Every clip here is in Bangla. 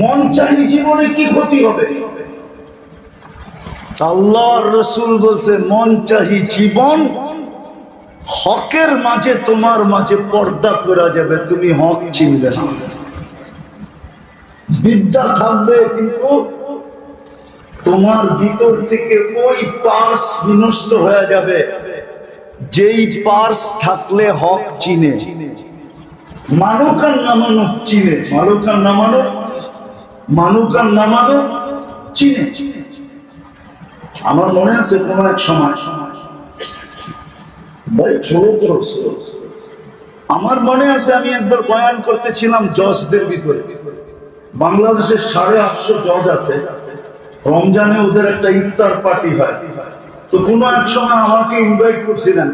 মন চাহি জীবনে কি ক্ষতি হবে? আল্লাহর রসুল বলছে, মন চাহি জীবন, হকের মাঝে তোমার মাঝে পর্দা যাবে, তুমি হক চিনবে না। বিদ্যা থাকবে কিন্তু তোমার ভিতর থেকে ওই পার্স বিনষ্ট হয়ে যাবে, যেই পার্স থাকলে হক চিনে। মানুকার নামানো চিনে মালুকার নামানো মানুকার নামানো চিনে। আমার মনে আছে কোন এক সময় ছোট। আমার মনে আছে আমি একবার বয়ান করতেছিলাম জজদের ভিতরে। বাংলাদেশের সাড়ে আটশো জজ আছে। রমজানে ওদের একটা ইফতার পার্টি হয়। তো কোনো এক সময় আমাকে ইনভাইট করছিলেন।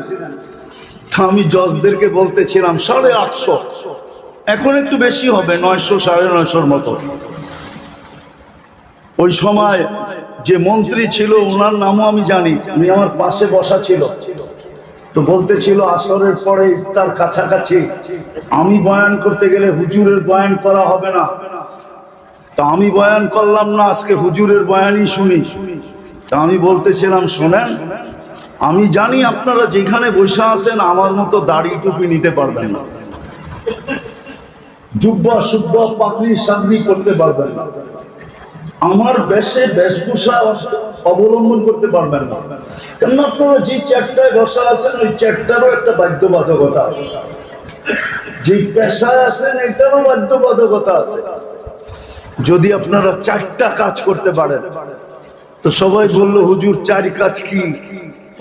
আমি জজদেরকে বলতেছিলাম সাড়ে আটশো। এখন একটু বেশি হবে নয়শো সাড়ে নয়শোর মতো। ওই সময় যে মন্ত্রী ছিল ওনার নামও আমি জানি, উনি আমার পাশে বসা ছিল। তো বলতেছিল আসরের পরে তার কাছাকাছি। আমি বয়ান করতে গেলে হুজুরের বয়ান করা হবে না। তা আমি বয়ান করলাম না, আজকে হুজুরের বয়ানই শুনি। তা আমি বলতেছিলাম, শোনেন, আমি জানি আপনারা যেখানে বসে আছেন, আমার মতো দাড়ি টুপি নিতে পারবেন না। জুব্বা সুব্বা পাকড়ি সাবরি করতে পারবেন না। আমার বেশে বেশভূষা অবলম্বন করতে পারবেন না। কেন আপনারা যে চ্যাটটায় বসা আছেন, ওই চারটারও একটা বাধ্যবাধকতা আছে। যে পেশায় আছেন, এটারও বাধ্যবাধকতা আছে। যদি আপনারা চারটা কাজ করতে পারেন, তো সবাই বলল, হুজুর, চার কাজ কি?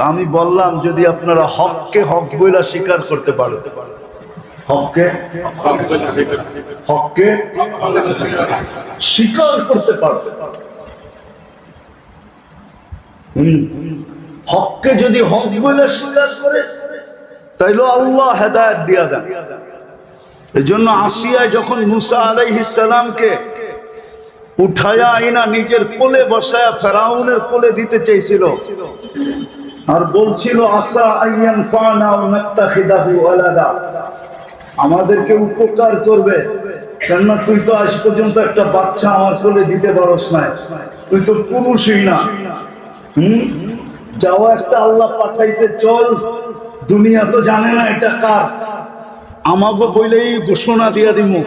আমি বললাম, যদি আপনারা হককে হক বইলা স্বীকার করতে পারেন। হককে হককে স্বীকার করতে পারবে। হককে যদি হক বলে স্বীকার করে, তাইলে আল্লাহ হেদায়ত দিয়া দেন। এই জন্য আসিয়ায় যখন মুসা আলাইহিসালামকে উঠায়া আইনা নিজের কোলে বসায়া ফেরাউনের কোলে দিতে চেয়েছিল আর বলছিল, আসা আইয়ান ফানা ও নাত্তাখিদাহু ওয়ালাদা। আমাদেরকে উপকার করবে। কেননা তুই তো আজ পর্যন্ত একটা বাচ্চা আমার কোলে দিতে পারস না তুই তো পুরুষই না। হুম? যাও একটা আল্লাহ পাঠাইছে, চল। দুনিয়া তো জানে না এটা কার। আমাকে বইলেই ঘোষণা দিয়া দিমু।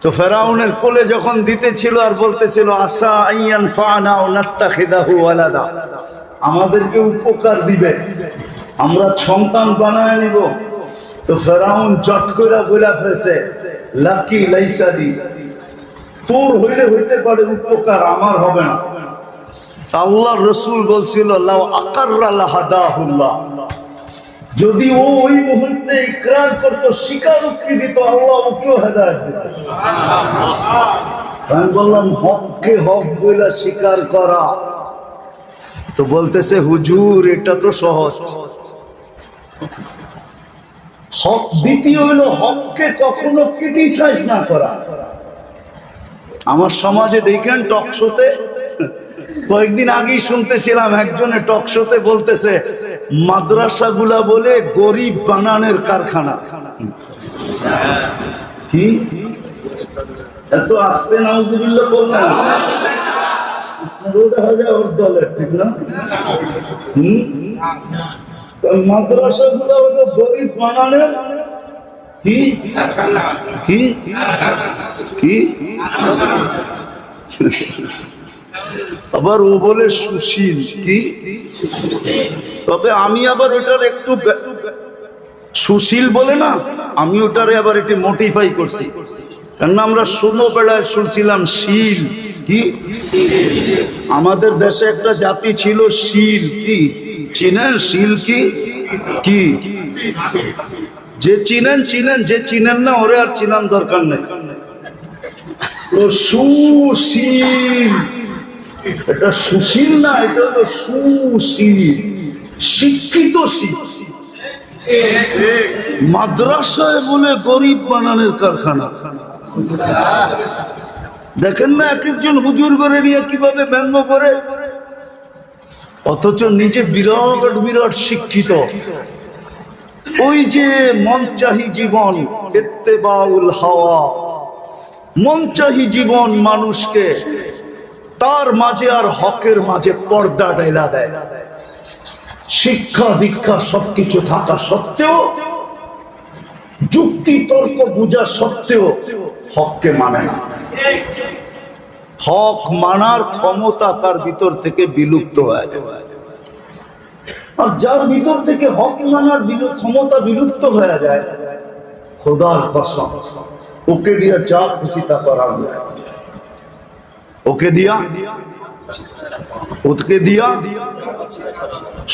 তো ফেরাউনের কোলে যখন দিতেছিল আর বলতেছিল আসা আইয়ান ফানা ও নাত্তাখিদাহু ওয়ালাদা। আমাদেরকে উপকার দিবে। আমরা সন্তান বানায় নিব। তো ফেরাউন চট করে বইলা ফেসে লাকি লাইসাদি তোর হইলে হইতে পারে উপকার, আমার হবে না। আল্লাহ রসুল বলছিল যদি ও ওই মুহূর্তে ইকরার করতো, স্বীকারোক্তি দিত, আল্লাহ ওকেও হেদায়ত আমি বললাম, হককে হক বলে স্বীকার করা। তো বলতেছে, হুজুর, এটা তো সহজ। হক দ্বিতীয় হলো হককে কখনো ক্রিটিসাইজ না করা। আমার সমাজে দেখেন টক শোতে কয়েকদিন আগেই শুনতেছিলাম একজনে টক শোতে বলতেছে মাদ্রাসাগুলা বলে গরিব বানানের কারখানা। কি? এত আসতে বললেন। ওর দলের ঠিক না? মাদ্রাসাগুলো হলো গরিব কি? আবার ও বলে সুশীল, কি? তবে আমি আবার ওটার একটু সুশীল বলে না, আমি ওটারে আবার একটু মোটিফাই করছি। কেননা আমরা ষোলো বেলায় শুনছিলাম শীল, কি? আমাদের দেশে একটা জাতি ছিল শীল, কি? চিনেন শীল কি? যে চিনেন চিনেন, যে চিনেন না, ওরে আর চিনান দরকার নেই। এটা না, এটা শিক্ষিত মাদ্রাসায় বলে গরিব বানানোর কারখানা। দেখেন না, এক একজন হুজুর করে নিয়ে কীভাবে ব্যঙ্গ করে? অথচ নিজে বিরাট বিরাট শিক্ষিত। ওই যে মন চাহি জীবন এত্তেবাউল হাওয়া। মনচাহি জীবন মানুষকে, তার মাঝে আর হকের মাঝে পর্দা ডাইলা দেয়। শিক্ষা, দীক্ষা সবকিছু থাকা সত্ত্বেও, যুক্তি, তর্ক, বোঝা সত্ত্বেও হককে মানে না। হক মানার ক্ষমতা তার ভিতর থেকে বিলুপ্ত হয়ে যায়। আর যার ভিতর থেকে হক মানার ক্ষমতা বিলুপ্ত হয়ে যায়, খোদার কসম, ওকে দিয়া যা খুশি তা করার ওকে দিয়া? ওকে দিয়া?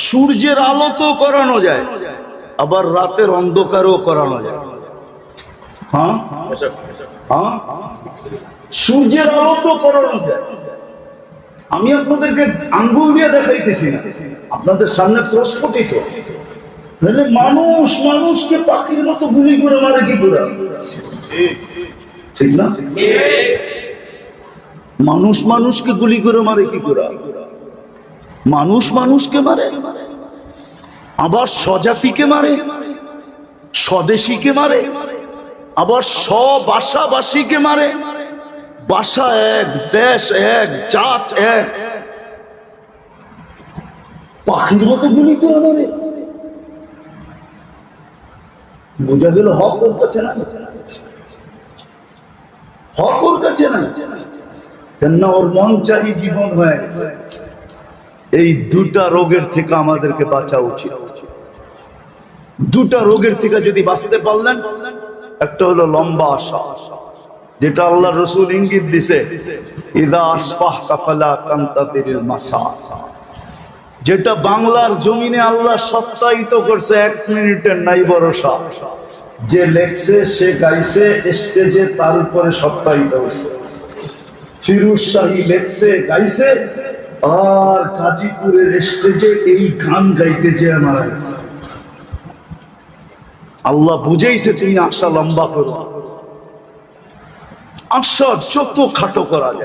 সূর্যের আলো তো করানো যায়, আবার রাতের অন্ধকারও করানো যায়। হ্যাঁ? হ্যাঁ? সূর্যের আলো তো করানো যায় আমি আপনাদেরকে আঙ্গুল দিয়ে দেখাইতেছি না। আপনাদের সামনে প্রস্ফুটিত। মানুষ মানুষকে পাখির মতো গুলি করে মারে কি করে? ঠিক না? মানুষ মানুষকে গুলি করে মারে কি করে? মানুষ মানুষকে মারে। আবার স্বজাতিকে মারে। স্বদেশীকে মারে। আবার স্ববাসাবাসীকে মারে। বাসা এক, দেশ এক, জাত এক। পাখির মতো গুলি করে মারে। বোঝা গেল হক কাছে না হক ওর কাছে না কেননা ওর মন চাহি জীবন হয়ে এই দুটা রোগের থেকে আমাদেরকে বাঁচা উচিত। দুটা রোগের থেকে যদি বাঁচতে পারলেন, একটা হলো লম্বা আশা। যেটা আল্লাহ রসুল ইঙ্গিত দিছে যেটা বাংলার জমিনে আল্লাহ সত্যায়িত করছে এক মিনিটের নাই ভরসা। যে লেখছে, সে গাইছে, স্টেজে তার উপরে সত্যায়িত হয়েছে ফিরুজ শাহী লেখছে, গাইছে, আর গাজীপুরের স্টেজে এই গান গাইতে যে মারা গেছে। আল্লাহ বুঝেইছে, তুমি আশা লম্বা করো। আশা যত খাটো করা যায়।